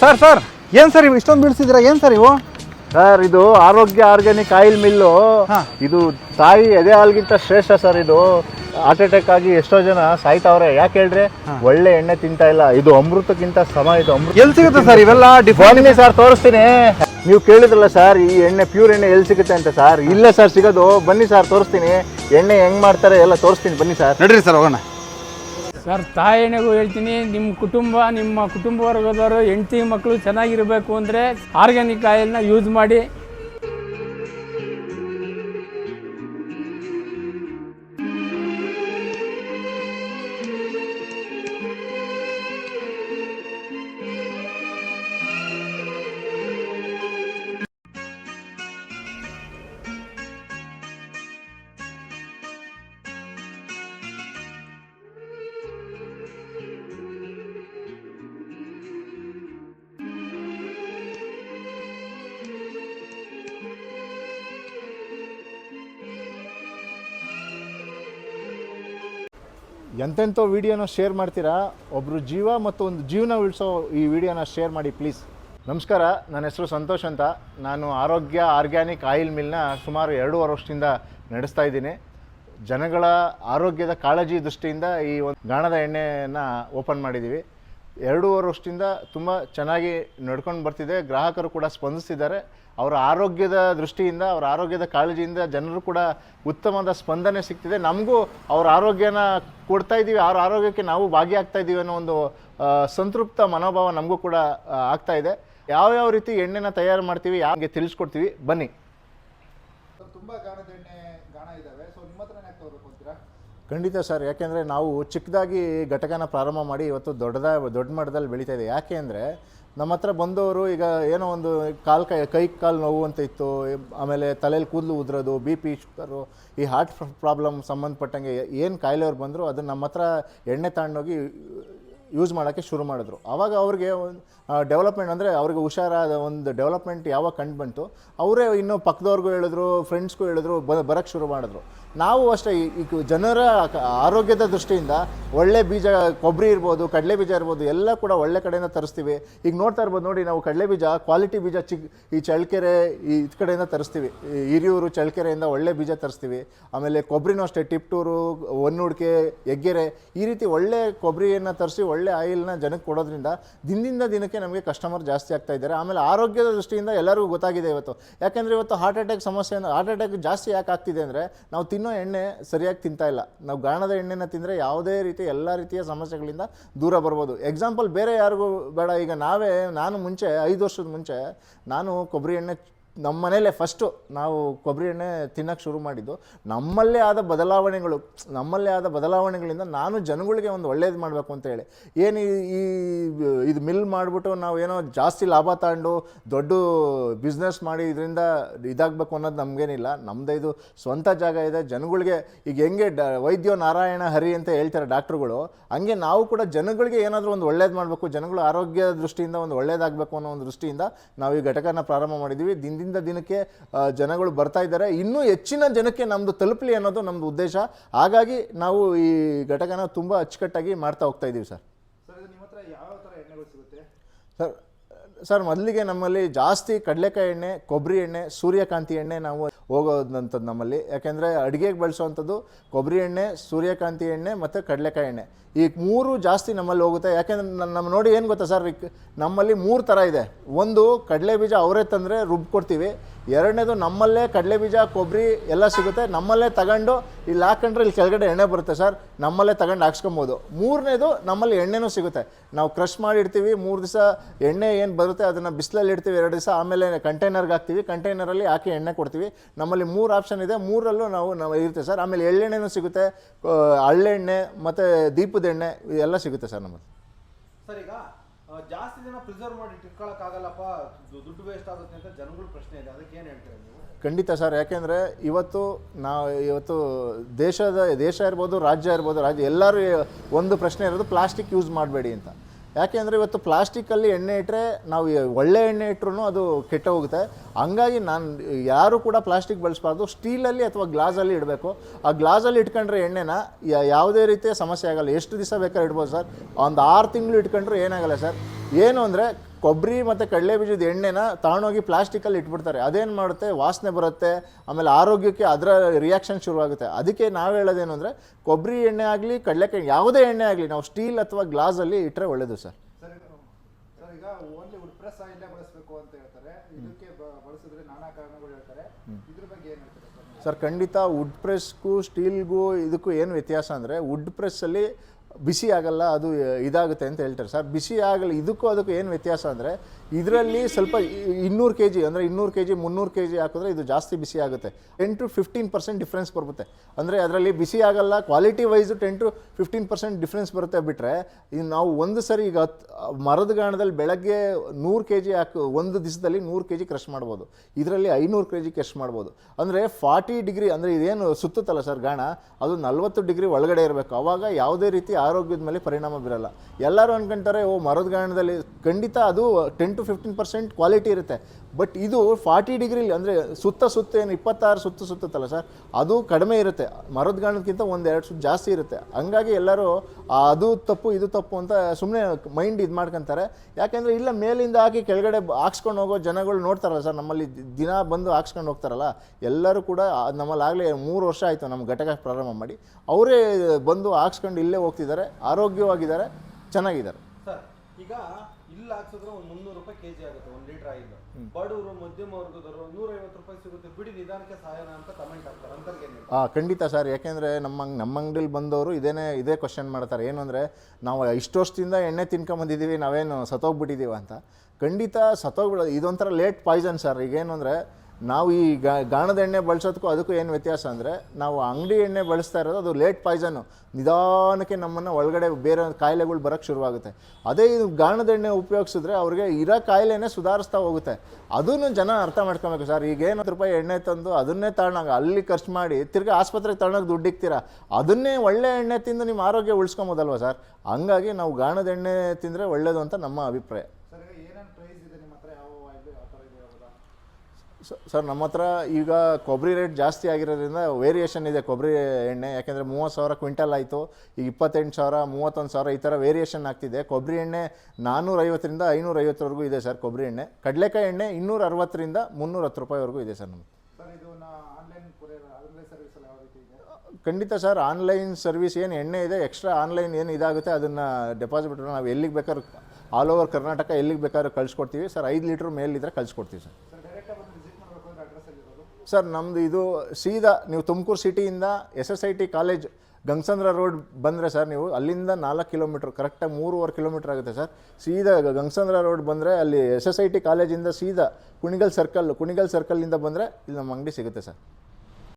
Sir sir ಏನು sir ಇವು ಇಷ್ಟೊಂದು ಬೀಳ್ಸಿದ್ದೀರಾ ಏನ್ ಸರ್ ಇವು? ಸರ್ ಇದು ಆರೋಗ್ಯ ಆರ್ಗ್ಯಾನಿಕ್ ಆಯಿಲ್ ಮಿಲ್ಲು. ಇದು ತಾಯಿ ಎದೆ ಹಾಲ್ಗಿಂತ ಶ್ರೇಷ್ಠ ಸರ್ ಇದು. ಹಾರ್ಟ್ ಅಟ್ಯಾಕ್ ಆಗಿ ಎಷ್ಟೋ ಜನ ಸಾಯ್ತಾವ್ರೆ. ಯಾಕೆ ಹೇಳ್ರಿ? ಒಳ್ಳೆ ಎಣ್ಣೆ ತಿಂತಾ ಇಲ್ಲ. ಇದು ಅಮೃತಕ್ಕಿಂತ ಸಮ ಇದು ಅಮೃತ. ಎಲ್ಲಿ ಸಿಗುತ್ತೆ ಸರ್ ಇವೆಲ್ಲ ಬನ್ನಿ ಸರ್ ತೋರಿಸ್ತೀನಿ. ನೀವು ಕೇಳಿದ್ರಲ್ಲ ಸರ್ ಈ ಎಣ್ಣೆ ಪ್ಯೂರ್ ಎಣ್ಣೆ ಎಲ್ಲಿ ಸಿಗುತ್ತೆ ಅಂತ ಸರ್. ಇಲ್ಲೇ ಸರ್ ಸಿಗೋದು. ಬನ್ನಿ ಸರ್ ತೋರಿಸ್ತೀನಿ. ಎಣ್ಣೆ ಹೆಂಗ್ ಮಾಡ್ತಾರೆ ಎಲ್ಲ ತೋರಿಸ್ತೀನಿ. ಬನ್ನಿ ಸರ್. ನಡ್ರಿ ಸರ್ ಹೋಗೋಣ. ಸರ್. ತಾಯಿನಿಗೂ ಹೇಳ್ತೀನಿ ನಿಮ್ಮ ಕುಟುಂಬ ನಿಮ್ಮ ಕುಟುಂಬ ವರ್ಗದವರು ಹೆಂಡತಿ ಮಕ್ಕಳು ಚೆನ್ನಾಗಿರಬೇಕು ಅಂದರೆ ಆರ್ಗ್ಯಾನಿಕ್ ಆಯಿಲ್ನ ಯೂಸ್ ಮಾಡಿ ಎಂತೆಂಥೋ ವಿಡಿಯೋನ ಶೇರ್ ಮಾಡ್ತೀರಾ? ಒಬ್ಬರು ಜೀವ ಮತ್ತು ಒಂದು ಜೀವನ ಉಳಿಸೋ ಈ ವಿಡಿಯೋನ ಶೇರ್ ಮಾಡಿ ಪ್ಲೀಸ್. ನಮಸ್ಕಾರ, ನನ್ನ ಹೆಸರು ಸಂತೋಷ್ ಅಂತ. ನಾನು ಆರೋಗ್ಯ ಆರ್ಗ್ಯಾನಿಕ್ ಆಯಿಲ್ ಮಿಲ್ನ ಸುಮಾರು ಎರಡೂವರೆ ವರ್ಷದಿಂದ ನಡೆಸ್ತಾ ಇದ್ದೀನಿ. ಜನಗಳ ಆರೋಗ್ಯದ ಕಾಳಜಿ ದೃಷ್ಟಿಯಿಂದ ಈ ಒಂದು ಗಾಣದ ಎಣ್ಣೆಯನ್ನು ಓಪನ್ ಮಾಡಿದ್ದೀವಿ. ಎರಡೂವರೆ ವರ್ಷದಿಂದ ತುಂಬ ಚೆನ್ನಾಗಿ ನಡ್ಕೊಂಡು ಬರ್ತಿದೆ. ಗ್ರಾಹಕರು ಕೂಡ ಸ್ಪಂದಿಸ್ತಿದ್ದಾರೆ. ಅವರ ಆರೋಗ್ಯದ ದೃಷ್ಟಿಯಿಂದ, ಅವರ ಆರೋಗ್ಯದ ಕಾಳಜಿಯಿಂದ ಜನರು ಕೂಡ ಉತ್ತಮವಾದ ಸ್ಪಂದನೆ ಸಿಗ್ತಿದೆ. ನಮಗೂ ಅವ್ರ ಆರೋಗ್ಯನ ಕೊಡ್ತಾ ಇದ್ದೀವಿ. ಅವ್ರ ಆರೋಗ್ಯಕ್ಕೆ ನಾವು ಭಾಗಿಯಾಗ್ತಾ ಇದ್ದೀವಿ ಅನ್ನೋ ಒಂದು ಸಂತೃಪ್ತ ಮನೋಭಾವ ನಮಗೂ ಕೂಡ ಆಗ್ತಾ ಇದೆ. ಯಾವ್ಯಾವ ರೀತಿ ಎಣ್ಣೆನ ತಯಾರು ಮಾಡ್ತೀವಿ ಯಾಕೆ ತಿಳಿಸ್ಕೊಡ್ತೀವಿ, ಬನ್ನಿ ತುಂಬಾ ಗಾಣದ ಎಣ್ಣೆ ಗಾಣ ಇದಾವೆ ಸೊ ನಿಮ್ಮ ಹತ್ರನೇ ಯಾಕೆ ತಗೋಬೇಕು ಅಂತೀರಾ ಖಂಡಿತ ಸರ್, ಯಾಕೆಂದರೆ ನಾವು ಚಿಕ್ಕದಾಗಿ ಘಟಕನ ಪ್ರಾರಂಭ ಮಾಡಿ ಇವತ್ತು ದೊಡ್ಡದ, ದೊಡ್ಡ ಮಟ್ಟದಲ್ಲಿ ಬೆಳೀತಾ ಇದೆ. ಯಾಕೆ ಅಂದರೆ ನಮ್ಮ ಹತ್ರ ಬಂದವರು ಈಗ ಏನೋ ಒಂದು ಕಾಲು ಕೈ ಕೈ ಕಾಲು ನೋವು ಅಂತ ಇತ್ತು, ಆಮೇಲೆ ತಲೆಯಲ್ಲಿ ಕೂದಲು ಉದ್ರೋದು, ಬಿ ಪಿ ಶುಗರು, ಈ ಹಾರ್ಟ್ ಪ್ರಾಬ್ಲಮ್ ಸಂಬಂಧಪಟ್ಟಂಗೆ ಏನು ಕಾಯಿಲೆಯವ್ರು ಬಂದರು ಅದನ್ನು ನಮ್ಮ ಹತ್ರ ಎಣ್ಣೆ ತಗೊಂಡೋಗಿ ಯೂಸ್ ಮಾಡೋಕ್ಕೆ ಶುರು ಮಾಡಿದ್ರು. ಆವಾಗ ಅವ್ರಿಗೆ ಒಂದು ಡೆವಲಪ್ಮೆಂಟ್ ಅಂದರೆ ಅವ್ರಿಗೆ ಹುಷಾರಾದ ಒಂದು ಡೆವಲಪ್ಮೆಂಟ್ ಯಾವಾಗ ಕಂಡು ಬಂತು, ಅವರೇ ಇನ್ನೂ ಪಕ್ಕದವ್ರಿಗೂ ಹೇಳಿದ್ರು ಫ್ರೆಂಡ್ಸ್ಗೂ ಹೇಳಿದ್ರು, ಬ ಬರೋಕ್ಕೆ ಶುರು ಮಾಡಿದ್ರು. ನಾವು ಅಷ್ಟೇ, ಈ- ಜನರ ಆರೋಗ್ಯದ ದೃಷ್ಟಿಯಿಂದ ಒಳ್ಳೆ ಬೀಜ, ಕೊಬ್ಬರಿ ಇರ್ಬೋದು, ಕಡಲೆ ಬೀಜ ಇರ್ಬೋದು, ಎಲ್ಲ ಕೂಡ ಒಳ್ಳೆ ಕಡೆಯಿಂದ ತರಿಸ್ತೀವಿ. ಈಗ ನೋಡ್ತಾ ಇರ್ಬೋದು ನೋಡಿ, ನಾವು ಕಡಲೆ ಬೀಜ ಕ್ವಾಲಿಟಿ ಬೀಜ ಚಿಕ್ಕ ಈ ಚಳ್ಳಕೆರೆ, ಈ ಇದು ಕಡೆಯಿಂದ ತರಿಸ್ತೀವಿ. ಹಿರಿಯೂರು, ಚಳ್ಳಕೆರೆಯಿಂದ ಒಳ್ಳೆ ಬೀಜ ತರಿಸ್ತೀವಿ. ಆಮೇಲೆ ಕೊಬ್ಬರಿನೂ ಅಷ್ಟೇ, ಟಿಪ್ಟೂರು ಒನ್ನುಡ್ಕೆ ಎಗ್ಗೆರೆ ಈ ರೀತಿ ಒಳ್ಳೆ ಕೊಬ್ಬರಿಯನ್ನು ತರಿಸಿ, ಒಳ್ಳೆ ಆಯಿಲ್ನ ಜನಕ್ಕೆ ಕೊಡೋದ್ರಿಂದ ದಿನದಿಂದ ದಿನಕ್ಕೆ ನಮಗೆ ಕಸ್ಟಮರ್ ಜಾಸ್ತಿ ಆಗ್ತಾ ಇದ್ದಾರೆ. ಆಮೇಲೆ ಆರೋಗ್ಯದ ದೃಷ್ಟಿಯಿಂದ ಎಲ್ಲರಿಗೂ ಗೊತ್ತಾಗಿದೆ ಇವತ್ತು. ಯಾಕೆಂದರೆ ಇವತ್ತು ಹಾರ್ಟ್ ಅಟ್ಯಾಕ್ ಸಮಸ್ಯೆ ಹಾರ್ಟ್ ಅಟ್ಯಾಕ್ ಜಾಸ್ತಿ ಯಾಕೆ ಆಗ್ತಿದೆ ಅಂದರೆ, ನಾವು ತಿನ್ನೋ ಎಣ್ಣೆ ಸರಿಯಾಗಿ ತಿಂತಾ ಇಲ್ಲ. ನಾವು ಗಾಣದ ಎಣ್ಣೆನ ತಿಂದರೆ ಯಾವುದೇ ರೀತಿ ಎಲ್ಲ ರೀತಿಯ ಸಮಸ್ಯೆಗಳಿಂದ ದೂರ ಬರ್ಬೋದು. ಎಕ್ಸಾಂಪಲ್ ಬೇರೆ ಯಾರಿಗೂ ಬೇಡ. ಈಗ ನಾವೇ, ನಾನು ಮುಂಚೆ, ಐದು ವರ್ಷದ ಮುಂಚೆ ನಾನು ಕೊಬ್ಬರಿ ಎಣ್ಣೆ ನಮ್ಮ ಮನೇಲೆ ಫಸ್ಟು ನಾವು ಕೊಬ್ಬರಿ ಎಣ್ಣೆ ತಿನ್ನೋಕ್ಕೆ ಶುರು ಮಾಡಿದ್ದು. ನಮ್ಮಲ್ಲೇ ಆದ ಬದಲಾವಣೆಗಳು, ನಮ್ಮಲ್ಲೇ ಆದ ಬದಲಾವಣೆಗಳಿಂದ ನಾನು ಜನಗಳಿಗೆ ಒಂದು ಒಳ್ಳೇದು ಮಾಡಬೇಕು ಅಂತ ಹೇಳಿ. ಏನು ಈ- ಇದು ಮಿಲ್ ಮಾಡಿಬಿಟ್ಟು ನಾವು ಏನೋ ಜಾಸ್ತಿ ಲಾಭ ತಗೊಂಡು ದೊಡ್ಡ ಬಿಸ್ನೆಸ್ ಮಾಡಿ ಇದರಿಂದ ಇದಾಗಬೇಕು ಅನ್ನೋದು ನಮಗೇನಿಲ್ಲ. ನಮ್ಮದೇ ಇದು ಸ್ವಂತ ಜಾಗ ಇದೆ. ಜನಗಳಿಗೆ ಈಗ ಹೆಂಗೆ ಡ, ವೈದ್ಯೋ ನಾರಾಯಣ ಹರಿ ಅಂತ ಹೇಳ್ತಾರೆ ಡಾಕ್ಟ್ರುಗಳು. ಹಂಗೆ ನಾವು ಕೂಡ ಜನಗಳಿಗೆ ಏನಾದರೂ ಒಂದು ಒಳ್ಳೇದು ಮಾಡಬೇಕು, ಜನಗಳು ಆರೋಗ್ಯ ದೃಷ್ಟಿಯಿಂದ ಒಂದು ಒಳ್ಳೇದಾಗಬೇಕು ಅನ್ನೋ ಒಂದು ದೃಷ್ಟಿಯಿಂದ ನಾವು ಈ ಘಟಕನ ಪ್ರಾರಂಭ ಮಾಡಿದ್ದೀವಿ. ದಿನದಿಂದ ದಿನಕ್ಕೆ ಜನಗಳು ಬರ್ತಾ ಇದ್ದಾರೆ. ಇನ್ನೂ ಹೆಚ್ಚಿನ ಜನಕ್ಕೆ ನಮ್ಮದು ತಲುಪಲಿ ಅನ್ನೋದು ನಮ್ಮದು ಉದ್ದೇಶ. ಹಾಗಾಗಿ ನಾವು ಈ ಘಟಕನ ತುಂಬ ಅಚ್ಚುಕಟ್ಟಾಗಿ ಮಾಡ್ತಾ ಹೋಗ್ತಾ ಇದ್ದೀವಿ ಸರ್. ಸರ್ ಸರ್ ಮೊದಲಿಗೆ ನಮ್ಮಲ್ಲಿ ಜಾಸ್ತಿ ಕಡಲೆಕಾಯಿ ಎಣ್ಣೆ ಕೊಬ್ಬರಿ ಎಣ್ಣೆ ಸೂರ್ಯಕಾಂತಿ ಎಣ್ಣೆ ನಾವು ಹೋಗೋದಂಥದ್ದು ನಮ್ಮಲ್ಲಿ. ಯಾಕೆಂದರೆ ಅಡುಗೆಗೆ ಬಳಸುವಂಥದ್ದು ಕೊಬ್ಬರಿ ಎಣ್ಣೆ, ಸೂರ್ಯಕಾಂತಿ ಎಣ್ಣೆ ಮತ್ತು ಕಡಲೆಕಾಯಿ ಎಣ್ಣೆ. ಈ ಮೂರು ಜಾಸ್ತಿ ನಮ್ಮಲ್ಲಿ ಹೋಗುತ್ತೆ. ಯಾಕೆಂದ್ರೆ ನಮ್ಮ ನೋಡಿ ಏನು ಗೊತ್ತಾ ಸರ್? ನಮ್ಮಲ್ಲಿ ಮೂರು ಥರ ಇದೆ. ಒಂದು ಕಡಲೆ ಬೀಜ ಅವರೇ ತಂದರೆ ರುಬ್ಕೊಡ್ತೀವಿ. ಎರಡನೇದು ನಮ್ಮಲ್ಲೇ ಕಡಲೆ ಬೀಜ ಕೊಬ್ಬರಿ ಎಲ್ಲ ಸಿಗುತ್ತೆ. ನಮ್ಮಲ್ಲೇ ತಗೊಂಡು ಇಲ್ಲಿ ಹಾಕೊಂಡ್ರೆ ಇಲ್ಲಿ ಕೆಳಗಡೆ ಎಣ್ಣೆ ಬರುತ್ತೆ ಸರ್. ನಮ್ಮಲ್ಲೇ ತಗೊಂಡು ಹಾಕ್ಸ್ಕೊಬೋದು. ಮೂರನೇದು ನಮ್ಮಲ್ಲಿ ಎಣ್ಣೆನೂ ಸಿಗುತ್ತೆ. ನಾವು ಕ್ರಷ್ ಮಾಡಿರ್ತೀವಿ ಮೂರು ದಿವಸ ಎಣ್ಣೆ ಏನು ಬರುತ್ತೆ ಅದನ್ನು ಬಿಸಿಲಲ್ಲಿ ಇಡ್ತೀವಿ, ಎರಡು ದಿವಸ ಆಮೇಲೆ ಕಂಟೈನರ್ಗೆ ಹಾಕ್ತೀವಿ. ಕಂಟೈನರಲ್ಲಿ ಹಾಕಿ ಎಣ್ಣೆ ಕೊಡ್ತೀವಿ. ನಮ್ಮಲ್ಲಿ ಮೂರು ಆಪ್ಷನ್ ಇದೆ. ಮೂರಲ್ಲೂ ನಾವು ನಾವು ಇರುತ್ತೆ ಸರ್. ಆಮೇಲೆ ಎಳ್ಳೆಣ್ಣೆನೂ ಸಿಗುತ್ತೆ. ಹಳ್ಳೆಣ್ಣೆ ಮತ್ತು ದೀಪದ ಎಣ್ಣೆ ಎಲ್ಲ ಸಿಗುತ್ತೆ ಸರ್ ನಮ್ಮಲ್ಲಿ. ಸರ್ ಈಗ ಜಾಸ್ತಿ ಜನ ಪ್ರಿಸರ್ವ್ ಮಾಡಿ ಇಟ್ಕೊಳಕ್ಕಾಗಲ್ಲಪ್ಪ ದು- ದುಡ್ಡು ವೇಸ್ಟ್ ಆಗುತ್ತೆ ಅಂತ ಜನಗಳ ಪ್ರಶ್ನೆ ಇದೆ. ಅದಕ್ಕೆ ಏನು ನೀವು? ಖಂಡಿತ ಸರ್. ಯಾಕೆಂದರೆ ಇವತ್ತು ನಾವು ಇವತ್ತು ದೇಶದ, ದೇಶ ಇರ್ಬೋದು, ರಾಜ್ಯ ಇರ್ಬೋದು, ರಾಜ್ಯ ಎಲ್ಲರೂ ಒಂದು ಪ್ರಶ್ನೆ ಇರೋದು ಪ್ಲಾಸ್ಟಿಕ್ ಯೂಸ್ ಮಾಡಬೇಡಿ ಅಂತ. ಯಾಕೆಂದರೆ ಇವತ್ತು ಪ್ಲಾಸ್ಟಿಕ್ಕಲ್ಲಿ ಎಣ್ಣೆ ಇಟ್ಟರೆ ನಾವು ಒಳ್ಳೆ ಎಣ್ಣೆ ಇಟ್ಟರು ಅದು ಕೆಟ್ಟ ಹೋಗುತ್ತೆ. ಹಂಗಾಗಿ ನಾನು ಯಾರು ಕೂಡ ಪ್ಲಾಸ್ಟಿಕ್ ಬಳಸಬಾರ್ದು. ಸ್ಟೀಲಲ್ಲಿ ಅಥವಾ ಗ್ಲಾಸಲ್ಲಿ ಇಡಬೇಕು. ಆ ಗ್ಲಾಸಲ್ಲಿ ಇಟ್ಕೊಂಡ್ರೆ ಎಣ್ಣೆನ ಯಾವುದೇ ರೀತಿಯ ಸಮಸ್ಯೆ ಆಗಲ್ಲ. ಎಷ್ಟು ದಿವಸ ಬೇಕಾದ್ರೆ ಇಡ್ಬೋದು ಸರ್. ಒಂದು ಆರು ತಿಂಗಳು ಇಟ್ಕೊಂಡ್ರೆ ಏನಾಗಲ್ಲ ಸರ್. ಏನು ಅಂದರೆ ಕೊಬ್ಬರಿ ಮತ್ತು ಕಡಲೆ ಬೀಜದ ಎಣ್ಣೆನ ತಗೊಂಡೋಗಿ ಪ್ಲಾಸ್ಟಿಕಲ್ಲಿ ಇಟ್ಬಿಡ್ತಾರೆ. ಅದೇನು ಮಾಡುತ್ತೆ? ವಾಸನೆ ಬರುತ್ತೆ. ಆಮೇಲೆ ಆರೋಗ್ಯಕ್ಕೆ ಅದರ ರಿಯಾಕ್ಷನ್ ಶುರುವಾಗುತ್ತೆ. ಅದಕ್ಕೆ ನಾವು ಹೇಳೋದೇನು ಅಂದರೆ ಕೊಬ್ಬರಿ ಎಣ್ಣೆ ಆಗಲಿ ಕಡಲೆಕಾಯಿ ಯಾವುದೇ ಎಣ್ಣೆ ಆಗಲಿ ನಾವು ಸ್ಟೀಲ್ ಅಥವಾ ಗ್ಲಾಸಲ್ಲಿ ಇಟ್ಟರೆ ಒಳ್ಳೆಯದು ಸರ್. ಸರ್ ಸರ್ ಈಗ ಓನ್ಲಿ ವುಡ್ ಪ್ರೆಸ್ ಆಯಿಲೇ ಬಳಸಬೇಕು ಅಂತ ಹೇಳ್ತಾರೆ. ಇದಕ್ಕೆ ಬ- ಬಳಸಿದ್ರೆ ನಾನಾ ಕಾರಣಗಳು ಹೇಳ್ತಾರೆ. ಇದ್ರ ಬಗ್ಗೆ ಏನು ಹೇಳ್ತಾರೆ ಸರ್? ಸರ್ ಖಂಡಿತ ವುಡ್ ಪ್ರೆಸ್ಗೂ ಸ್ಟೀಲ್ಗೂ ಇದಕ್ಕೂ ಏನು ವ್ಯತ್ಯಾಸ ಅಂದರೆ ವುಡ್ ಪ್ರೆಸ್ಸಲ್ಲಿ ಬಿಸಿ ಆಗಲ್ಲ, ಅದು ಇದಾಗುತ್ತೆ ಅಂತ ಹೇಳ್ತಾರೆ ಸರ್. ಬಿಸಿ ಆಗಲ್ಲ, ಇದಕ್ಕೂ ಅದಕ್ಕೂ ಏನು ವ್ಯತ್ಯಾಸ ಅಂದರೆ, ಇದರಲ್ಲಿ ಸ್ವಲ್ಪ ಇನ್ನೂರು ಕೆ ಜಿ ಅಂದರೆ ಇನ್ನೂರು ಕೆ ಜಿ ಮುನ್ನೂರು ಕೆ ಜಿ ಹಾಕಿದ್ರೆ ಇದು ಜಾಸ್ತಿ ಬಿಸಿ ಆಗುತ್ತೆ. Ten to fifteen percent difference ಬರುತ್ತೆ. ಅಂದರೆ ಅದರಲ್ಲಿ ಬಿಸಿ ಆಗಲ್ಲ quality wise ten to fifteen percent difference ಬರುತ್ತೆ ಬಿಟ್ಟರೆ ಇದು ನಾವು ಒಂದು ಸರಿ ಈಗ ಮರದ ಗಾಣದಲ್ಲಿ ಬೆಳಗ್ಗೆ ನೂರು ಕೆ ಜಿ ಹಾಕಿ, ಒಂದು ದಿವಸದಲ್ಲಿ ನೂರು ಕೆ ಜಿ ಕ್ರಶ್ ಮಾಡ್ಬೋದು. ಇದರಲ್ಲಿ ಐನೂರು ಕೆ ಜಿ ಕ್ರಶ್ ಮಾಡ್ಬೋದು. ಅಂದರೆ ಫಾರ್ಟಿ ಡಿಗ್ರಿ ಅಂದರೆ ಇದೇನು ಸುತ್ತುತ್ತಲ್ಲ ಸರ್ ಗಾಣ, ಅದು ನಲ್ವತ್ತು ಡಿಗ್ರಿ ಒಳಗಡೆ ಇರಬೇಕು. ಆವಾಗ ಯಾವುದೇ ರೀತಿ ಆರೋಗ್ಯದ ಮೇಲೆ ಪರಿಣಾಮ ಬೀರಲ್ಲ. ಎಲ್ಲರೂ ಅನ್ಕೊಂತಾರೆ, ಓ ಮರದ ಗಾಣದಲ್ಲಿ ಖಂಡಿತ ಅದು ten to fifteen percent quality ಇರುತ್ತೆ. ಬಟ್ ಇದು ಫಾರ್ಟಿ ಡಿಗ್ರಿ ಅಂದರೆ ಸುತ್ತ ಸುತ್ತ ಏನು ಇಪ್ಪತ್ತಾರು ಸುತ್ತ ಸುತ್ತುತ್ತಲ್ಲ ಸರ್ ಅದು ಕಡಿಮೆ ಇರುತ್ತೆ. ಮರದ ಗಾಣಕ್ಕಿಂತ ಒಂದು ಎರಡು ಸುತ್ತ ಜಾಸ್ತಿ ಇರುತ್ತೆ. ಹಂಗಾಗಿ ಎಲ್ಲರೂ ಅದು ತಪ್ಪು, ಇದು ತಪ್ಪು ಅಂತ ಸುಮ್ಮನೆ ಮೈಂಡ್ ಇದು ಮಾಡ್ಕೊಂತಾರೆ. ಯಾಕೆಂದರೆ ಇಲ್ಲ, ಮೇಲಿಂದ ಹಾಕಿ ಕೆಳಗಡೆ ಹಾಕ್ಸ್ಕೊಂಡು ಹೋಗೋ ಜನಗಳು ನೋಡ್ತಾರಲ್ಲ ಸರ್ ನಮ್ಮಲ್ಲಿ ದಿನ ಬಂದು ಹಾಕ್ಸ್ಕೊಂಡು ಹೋಗ್ತಾರಲ್ಲ? ಎಲ್ಲರೂ ಕೂಡ ನಮ್ಮಲ್ಲಿ ಆಗಲೇ ಮೂರು ವರ್ಷ ಆಯಿತು ನಮ್ಮ ಘಟಕ ಪ್ರಾರಂಭ ಮಾಡಿ. ಅವರೇ ಬಂದು ಹಾಕ್ಸ್ಕೊಂಡು ಇಲ್ಲೇ ಹೋಗ್ತಿದ್ದಾರೆ. ಆರೋಗ್ಯವಾಗಿದ್ದಾರೆ. ಚೆನ್ನಾಗಿದ್ದಾರೆ. ಸರ್ ಈಗ ಇಲ್ಲಿ ಹಾಕ್ಸಿದ್ರೆ ಒಂದು ಮುನ್ನೂರು ರೂಪಾಯಿ ಕೆಜಿ ಆಗುತ್ತೆ, ಒಂದು ಲೀಟ್ರ್ ಆಯಿಲ್. ಬಡವರು ಮಧ್ಯಮ ವರ್ಗದವರು ನೂರೈವತ್ತು ರೂಪಾಯಿ ಸಿಗುತ್ತೆ. ಬಿಡಿ ನಿಧಾನಕ್ಕೆ ಸಹಾಯನ ಅಂತ ಕಮೆಂಟ್ ಹಾಕ್ತಾರೆ. ಅಂತರ್ಗೆ ಹಾ ಹಾಂ ಖಂಡಿತ ಸರ್. ಯಾಕೆಂದ್ರೆ ನಮ್ಮ ನಮ್ಮ ಅಂಗಡಿಲಿ ಬಂದವರು ಇದೇನೆ ಇದೇ ಕ್ವಶನ್ ಮಾಡ್ತಾರೆ. ಏನು ಅಂದರೆ ನಾವು ಇಷ್ಟು ವರ್ಷದಿಂದ ಎಣ್ಣೆ ತಿನ್ಕೊಂಬಂದಿದ್ದೀವಿ ನಾವೇನು ಸತ್ತೋಗ್ಬಿಟ್ಟಿದ್ದೀವ ಅಂತ. ಖಂಡಿತ ಸತ್ತೋಗ್ಬಿಡೋದು. ಇದೊಂಥರ ಲೇಟ್ ಪಾಯ್ಸನ್ ಸರ್. ಈಗೇನು ಅಂದರೆ ನಾವು ಈ ಗಾಣದ ಎಣ್ಣೆ ಬಳಸೋದಕ್ಕೂ ಅದಕ್ಕೂ ಏನು ವ್ಯತ್ಯಾಸ ಅಂದರೆ, ನಾವು ಅಂಗಡಿ ಎಣ್ಣೆ ಬಳಸ್ತಾ ಇರೋದು ಅದು ಲೇಟ್ ಪಾಯ್ಸನ್ನು ನಿಧಾನಕ್ಕೆ ನಮ್ಮನ್ನು ಒಳಗಡೆ ಬೇರೆ ಕಾಯಿಲೆಗಳು ಬರೋಕ್ಕೆ ಶುರುವಾಗುತ್ತೆ. ಅದೇ ಇದು ಗಾಣದ ಎಣ್ಣೆ ಉಪಯೋಗಿಸಿದ್ರೆ ಅವ್ರಿಗೆ ಇರೋ ಕಾಯಿಲೆನೇ ಸುಧಾರಿಸ್ತಾ ಹೋಗುತ್ತೆ. ಅದನ್ನು ಜನ ಅರ್ಥ ಮಾಡ್ಕೊಬೇಕು ಸರ್. ಈಗ ಏನು ರೂಪಾಯಿ ಎಣ್ಣೆ ತಂದು ಅದನ್ನೇ ತಗೊಂಡಾಗ ಅಲ್ಲಿ ಖರ್ಚು ಮಾಡಿ ತಿರ್ಗಿ ಆಸ್ಪತ್ರೆಗೆ ತಗೊಂಡಾಗ ದುಡ್ಡು ಇಕ್ತೀರಾ? ಅದನ್ನೇ ಒಳ್ಳೆ ಎಣ್ಣೆ ತಿಂದು ನಿಮ್ಮ ಆರೋಗ್ಯ ಉಳಿಸ್ಕೊಂಬೋದಲ್ವ ಸರ್? ಹಂಗಾಗಿ ನಾವು ಗಾಣದ ಎಣ್ಣೆ ತಿಂದರೆ ಒಳ್ಳೆಯದು ಅಂತ ನಮ್ಮ ಅಭಿಪ್ರಾಯ ಸರ್ ಈಗ ಏನೇನು ಪ್ರೈಸ್ ಇದೆ ನಿಮ್ಮ ಹತ್ರ ಯಾವ ಆಯಿಲ್ ಯಾವ ಥರ ಇದೆ ಹೌದಾ ಸ- ಸರ್ ನಮ್ಮ ಹತ್ರ ಈಗ ಕೊಬ್ಬರಿ ರೇಟ್ ಜಾಸ್ತಿ ಆಗಿರೋದ್ರಿಂದ ವೇರಿಯೇಷನ್ ಇದೆ ಕೊಬ್ಬರಿ ಎಣ್ಣೆ. ಯಾಕೆಂದರೆ ಮೂವತ್ತು ಸಾವಿರ ಕ್ವಿಂಟಲ್ ಆಯಿತು. ಈಗ ಇಪ್ಪತ್ತೆಂಟು ಸಾವಿರ ಮೂವತ್ತೊಂದು ಸಾವಿರ ಈ ಥರ ವೇರಿಯೇಷನ್ ಆಗ್ತಿದೆ. ಕೊಬ್ಬರಿ ಎಣ್ಣೆ ನಾನ್ನೂರೈವತ್ತರಿಂದ ಐನೂರೈವತ್ತರವರೆಗೂ ಇದೆ ಸರ್ ಕೊಬ್ಬರಿ ಎಣ್ಣೆ. ಕಡಲೆಕಾಯಿ ಎಣ್ಣೆ ಇನ್ನೂರ ಅರವತ್ತರಿಂದ ಮುನ್ನೂರ ಹತ್ತು ರೂಪಾಯಿವರೆಗೂ ಇದೆ ಸರ್ ನಮಗೆ ಖಂಡಿತ ಸರ್ ಆನ್ಲೈನ್ ಸರ್ವಿಸ್ ಏನು ಎಣ್ಣೆ ಇದೆ ಎಕ್ಸ್ಟ್ರಾ ಆನ್ಲೈನ್ ಏನು ಇದಾಗುತ್ತೆ ಅದನ್ನು ಡೆಪಾಸಿಟ್ ನಾವು ಎಲ್ಲಿಗೆ ಬೇಕಾದ್ರೂ ಆಲ್ ಓವರ್ ಕರ್ನಾಟಕ ಎಲ್ಲಿಗೆ ಬೇಕಾದ್ರೂ ಕಳಿಸ್ಕೊಡ್ತೀವಿ. ಸರ್ ಐದು ಲೀಟ್ರ್ ಮೇಲಿದ್ದರೆ ಕಳಿಸ್ಕೊಡ್ತೀವಿ ಸರ್ ಸರ್ ಡೈರೆಕ್ಟಾಗಿ ಬಂದು ವಿಸಿಟ್ ಮಾಡಬೇಕು ಅಂದ್ರೆ ಅಡ್ರೆಸ್ ಎಲ್ಲಿರೋದು ಸರ್ ನಮ್ಮದು ಇದು ಸೀದಾ ನೀವು Tumakuru ಸಿಟಿಯಿಂದ S S I T college Gangasandra road ಬಂದರೆ ಸರ್, ನೀವು ಅಲ್ಲಿಂದ ನಾಲ್ಕು ಕಿಲೋಮೀಟ್ರ್ ಕರೆಕ್ಟಾಗಿ ಮೂರುವರೆ ಕಿಲೋಮೀಟ್ರ್ ಆಗುತ್ತೆ ಸರ್. ಸೀದಾ ಗಂಗಸಂದ್ರ ರೋಡ್ ಬಂದರೆ ಅಲ್ಲಿ ಎಸ್ ಎಸ್ ಐ ಟಿ ಕಾಲೇಜಿಂದ ಸೀದಾ ಕುಣಿಗಲ್ ಸರ್ಕಲ್ ಕುಣಿಗಲ್ ಸರ್ಕಲಿಂದ ಬಂದರೆ ಇಲ್ಲಿ ನಮ್ಮ ಅಂಗಡಿ ಸಿಗುತ್ತೆ ಸರ್.